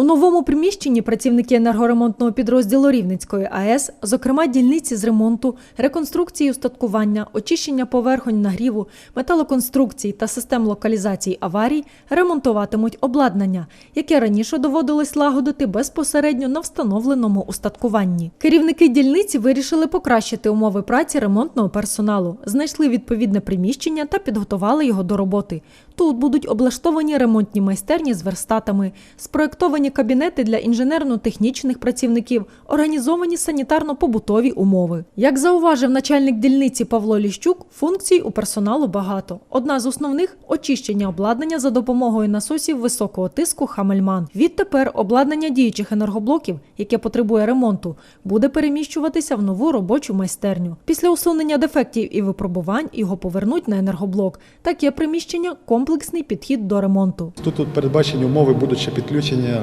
У новому приміщенні працівники енергоремонтного підрозділу Рівненської АЕС, зокрема дільниці з ремонту, реконструкції устаткування, очищення поверхонь нагріву, металоконструкцій та систем локалізації аварій, ремонтуватимуть обладнання, яке раніше доводилось лагодити безпосередньо на встановленому устаткуванні. Керівники дільниці вирішили покращити умови праці ремонтного персоналу, знайшли відповідне приміщення та підготували його до роботи. Тут будуть облаштовані ремонтні майстерні з верстатами, спроектовані кабінети для інженерно-технічних працівників, організовані санітарно-побутові умови. Як зауважив начальник дільниці Павло Ліщук, функцій у персоналу багато. Одна з основних очищення обладнання за допомогою насосів високого тиску Хамельман. Відтепер обладнання діючих енергоблоків, яке потребує ремонту, буде переміщуватися в нову робочу майстерню. Після усунення дефектів і випробувань його повернуть на енергоблок. Таке приміщення комплексний підхід до ремонту. Тут, передбачені умови будуть ще підключення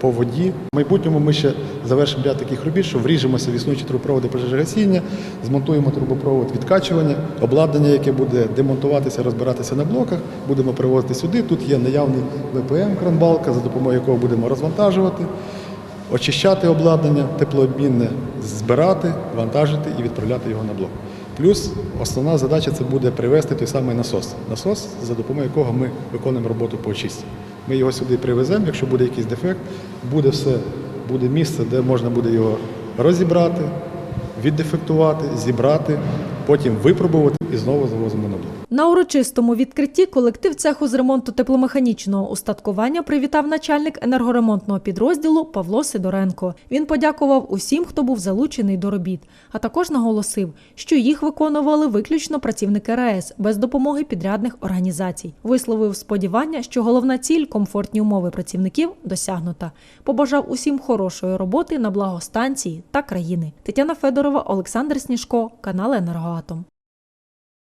по воді. В майбутньому ми ще завершимо ряд таких робіт, що вріжемося в існуючі трубопроводи пожежогасіння, змонтуємо трубопровод відкачування, обладнання, яке буде демонтуватися, розбиратися на блоках, будемо привозити сюди. Тут є наявний ВПМ кранбалка, за допомогою якого будемо розвантажувати, очищати обладнання, теплообмінне, збирати, вантажити і відправляти його на блок. Плюс основна задача це буде привезти той самий насос. Насос, за допомогою якого ми виконуємо роботу по очистці. Ми його сюди привеземо, якщо буде якийсь дефект, буде все, буде місце, де можна буде його розібрати, віддефектувати, зібрати, потім випробувати і знову завозимо на блок. На урочистому відкритті колектив цеху з ремонту тепломеханічного устаткування привітав начальник енергоремонтного підрозділу Павло Сидоренко. Він подякував усім, хто був залучений до робіт, а також наголосив, що їх виконували виключно працівники РАЕС без допомоги підрядних організацій. Висловив сподівання, що головна ціль комфортні умови працівників досягнута. Побажав усім хорошої роботи на благо станції та країни. Тетяна Федорова, Олександр Сніжко, канал Енергоатом.